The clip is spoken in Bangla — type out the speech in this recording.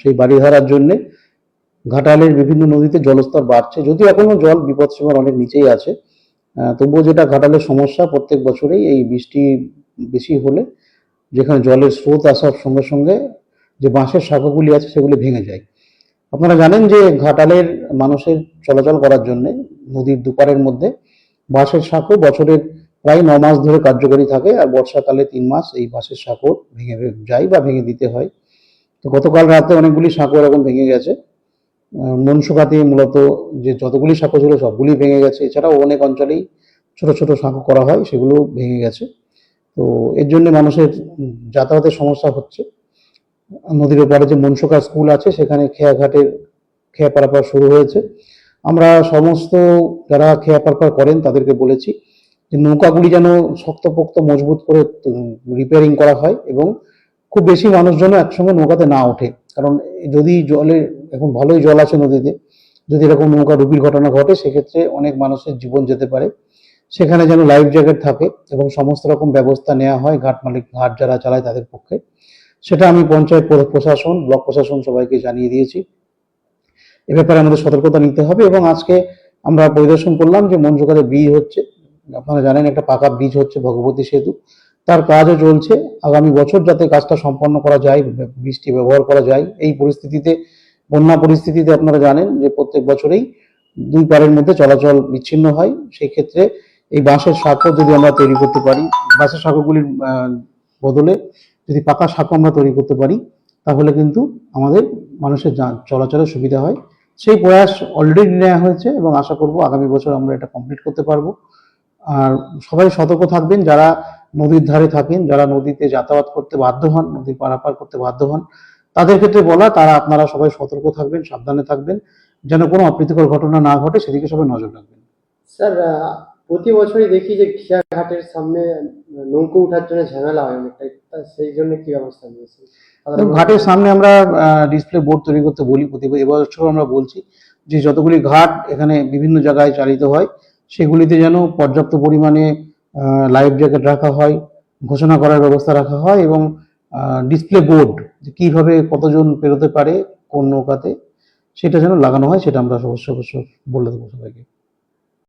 সেই বাড়ি ধরার জন্যে ঘাটালের বিভিন্ন নদীতে জলস্তর বাড়ছে। যদিও এখনও জল বিপদসীমার অনেক নিচেই আছে তবুও যেটা ঘাটালের সমস্যা, প্রত্যেক বছরেই এই বৃষ্টি বেশি হলে যেখানে জলের স্রোত আসার সঙ্গে সঙ্গে যে বাঁশের শাখাগুলি আছে সেগুলি ভেঙে যায়। আপনারা জানেন যে ঘাটালের মানুষের চলাচল করার জন্য নদীর দুপারের মধ্যে বাঁশের সাঁকো বছরের প্রায় ন মাস ধরে কার্যকরী থাকে, আর বর্ষাকালে তিন মাস এই বাঁশের সাঁকো ভেঙে যায় বা ভেঙে দিতে হয়। তো গতকাল রাতে অনেকগুলি সাঁকো এরকম ভেঙে গেছে। মনসুকাতে মূলত যে যতগুলি সাঁকো ছিল সবগুলি ভেঙে গেছে। এছাড়াও অনেক অঞ্চলেই ছোট ছোট সাঁকো করা হয়, সেগুলো ভেঙে গেছে। তো এর জন্য মানুষের যাতায়াতের সমস্যা হচ্ছে। নদীর ওপারে যে মনসুকা স্কুল আছে, সেখানে খেয়াঘাটের খেয়া পারাপার শুরু হয়েছে। আমরা সমস্ত যারা খেয়া পারাপার করেন, তাদেরকে বলেছি যে নৌকাগুলি যেন শক্তপোক্ত, মজবুত করে রিপেয়ারিং করা হয় এবং খুব বেশি মানুষজন একসঙ্গে নৌকাতে না ওঠে। কারণ যদি জলে, এখন ভালোই জল আছে নদীতে, যদি এরকম নৌকা ডুবির ঘটনা ঘটে, সেক্ষেত্রে অনেক মানুষের জীবন যেতে পারে। সেখানে যেন লাইফ জ্যাকেট থাকে এবং সমস্ত রকম ব্যবস্থা নেওয়া হয়, ঘাট মালিক, ঘাট যারা চালায় তাদের পক্ষে। সেটা আমি পঞ্চায়েত প্রশাসন, ব্লক প্রশাসন সবাইকে জানিয়ে দিয়েছি। এ ব্যাপারে আমাদের সতর্কতা নিতে হবে এবং আজকে আমরা পরিদর্শন করলাম যে মঞ্জুকারে ব্রিজ হচ্ছে, আপনারা জানেন একটা পাকা ব্রিজ হচ্ছে ভগবতী সেতু। তার কাজও চলছে। আগামী বছর যাতে কাজটা সম্পন্ন করা যায়, বৃষ্টি ব্যবহার করা যায়, এই পরিস্থিতিতে, বন্যা পরিস্থিতিতে আপনারা জানেন যে প্রত্যেক বছরেই দুই পারের মধ্যে চলাচল বিচ্ছিন্ন হয়। সেই ক্ষেত্রে এই বাঁশের সাঁকো যদি আমরা তৈরি করতে পারি, বাঁশের সাঁকোগুলির বদলে যদি পাকা সাঁকো আমরা তৈরি করতে পারি, তাহলে কিন্তু আমাদের মানুষের চলাচলের সুবিধা হয়। সেই প্রয়াস অলরেডি নেওয়া হয়েছে এবং আশা করব আগামী বছর আমরা এটা কমপ্লিট করতে পারব। আর সবাই সতর্ক থাকবেন, যারা নদীর ধারে থাকেন যারা নদীতে যাতায়াত করতে বাধ্য হন নদী পারাপার করতে বাধ্য হন তাদের ক্ষেত্রে বলা তারা আপনারা সবাই সতর্ক থাকবেন সাবধানে থাকবেন যেন কোনো অপ্রীতিকর ঘটনা না ঘটে সেদিকে সবাই নজর রাখবেন। স্যার প্রতি বছরই দেখি যে ঘাটের সামনে নৌকো ওঠার জন্য ঝামেলা হয় অনেকটাই সেই জন্য কি ব্যবস্থা নিয়েছেন? এবং ঘাটের সামনে আমরা ডিসপ্লে বোর্ড তৈরি করতে বলি প্রতি এবছর আমরা বলছি যে যতগুলি ঘাট এখানে বিভিন্ন জায়গায় চালিত হয় সেগুলিতে যেন পর্যাপ্ত পরিমাণে লাইফ জ্যাকেট রাখা হয়, ঘোষণা করার ব্যবস্থা রাখা হয় এবং ডিসপ্লে বোর্ড যে কীভাবে কতজন পেরোতে পারে, কোন নৌকাতে, সেটা যেন লাগানো হয়, সেটা আমরা অবশ্য অবশ্য বলে দেবো সবাইকে।